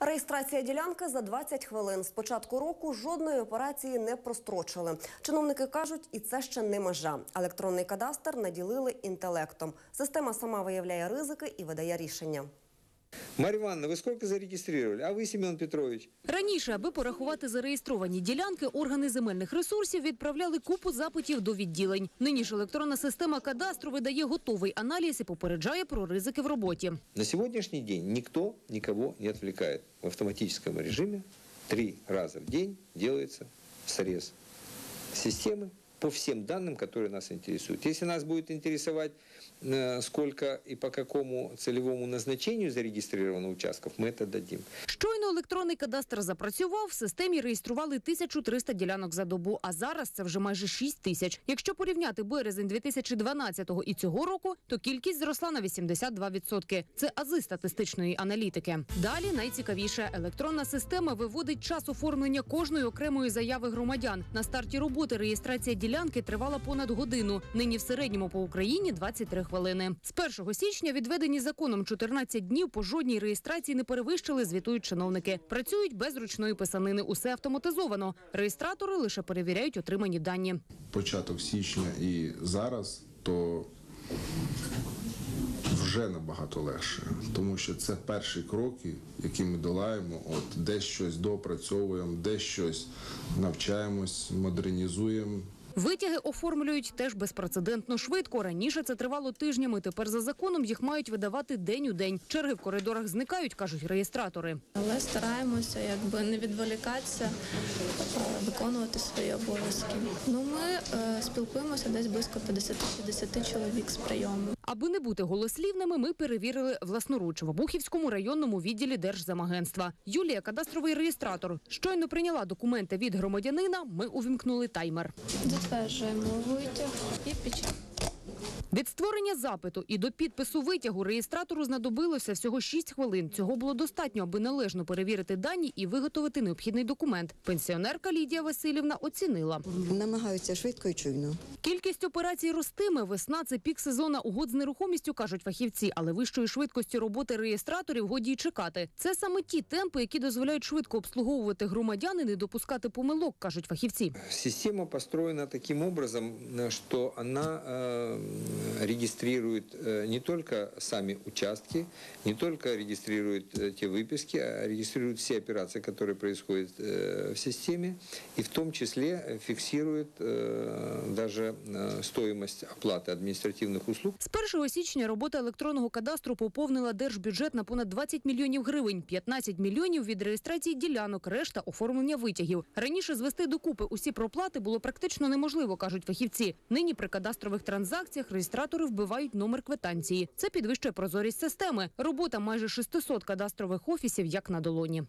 Реєстрація ділянки за 20 хвилин. З початку року жодної операції не прострочили. Чиновники кажуть, і це ще не межа. Електронний кадастр наділили інтелектом. Система сама виявляє ризики і видає рішення. Марья Ивановна, вы сколько зарегистрировали? А вы, Семен Петрович? Раніше, аби порахувати зареєстровані ділянки, органи земельних ресурсів відправляли купу запитів до відділень. Нині ж електронна система кадастру видає готовий аналіз і попереджає про ризики в роботі. На сегодняшний день никто никого не отвлекает. В автоматическом режиме три раза в день делается срез системы по всем данным, которые нас интересуют. Если нас будет интересовать, э, сколько и по какому целевому назначению зарегистрировано участков, мы это дадим. Щойно електронний кадастр запрацював, в системі реєстрували 1300 ділянок за добу, а зараз це вже майже 6 тисяч. Якщо порівняти березень 2012-го і цього року, то кількість зросла на 82%. Це ази статистичної аналітики. Далі найцікавіше. Електронна система виводить час оформлення кожної окремої заяви громадян. На старті роботи реєстрація ділянки тривала понад годину. Нині в середньому по Україні 23 хвилини. З 1 січня відведені законом 14 днів по жодній реєстрації не перевищили, звітують чиновники. Працюють без ручної писанини. Усе автоматизовано. Реєстратори лише перевіряють отримані дані. початок січня і зараз, то вже набагато легше, тому що це перші кроки, які ми долаємо. От десь щось допрацьовуємо, десь щось навчаємось, модернізуємо. Витяги оформлюють теж безпрецедентно швидко. Раніше це тривало тижнями. Тепер за законом їх мають видавати день у день. Черги в коридорах зникають, кажуть реєстратори. Але стараємося якби не відволікатися, е, виконувати свої обов'язки. Ну ми е, спілкуємося десь близько 50-60 чоловік з прийому. Аби не бути голослівними, ми перевірили власноруч в Обухівському районному відділі Держзамагентства. Юлія, кадастровий реєстратор, щойно прийняла документи від громадянина. Ми увімкнули таймер. Затверджуємо витяг і печать. Від створення запиту і до підпису витягу реєстратору знадобилося всього 6 хвилин. Цього було достатньо, аби належно перевірити дані і виготовити необхідний документ. Пенсіонерка Лідія Васильівна оцінила. Намагаються швидко і чуйно. Кількість операцій ростиме. Весна це пік сезона угод з нерухомістю, кажуть фахівці, але вищої швидкості роботи реєстраторів годі й чекати. Це саме ті темпи, які дозволяють швидко обслуговувати громадян і не допускати помилок, кажуть фахівці. Система построена таким образом, э, что она э, регистрирует э, не только сами участки, не только регистрирует э, те выписки, а регистрирует все операции, которые происходят э, в системе, и в том числе э, фиксирует э, даже э, стоимость оплаты административных услуг З 1 січня робота електронного кадастру поповнила держбюджет на понад 20 мільйонів гривень, 15 мільйонів від реєстрації ділянок, решта оформлення витягів. Раніше звести докупи усі проплати було практично неможливо, кажуть фахівці. Нині при кадастрових транзакціях реєстратори вбивають номер квитанції. Це підвищує прозорість системи. Робота майже 600 кадастрових офісів як на долоні.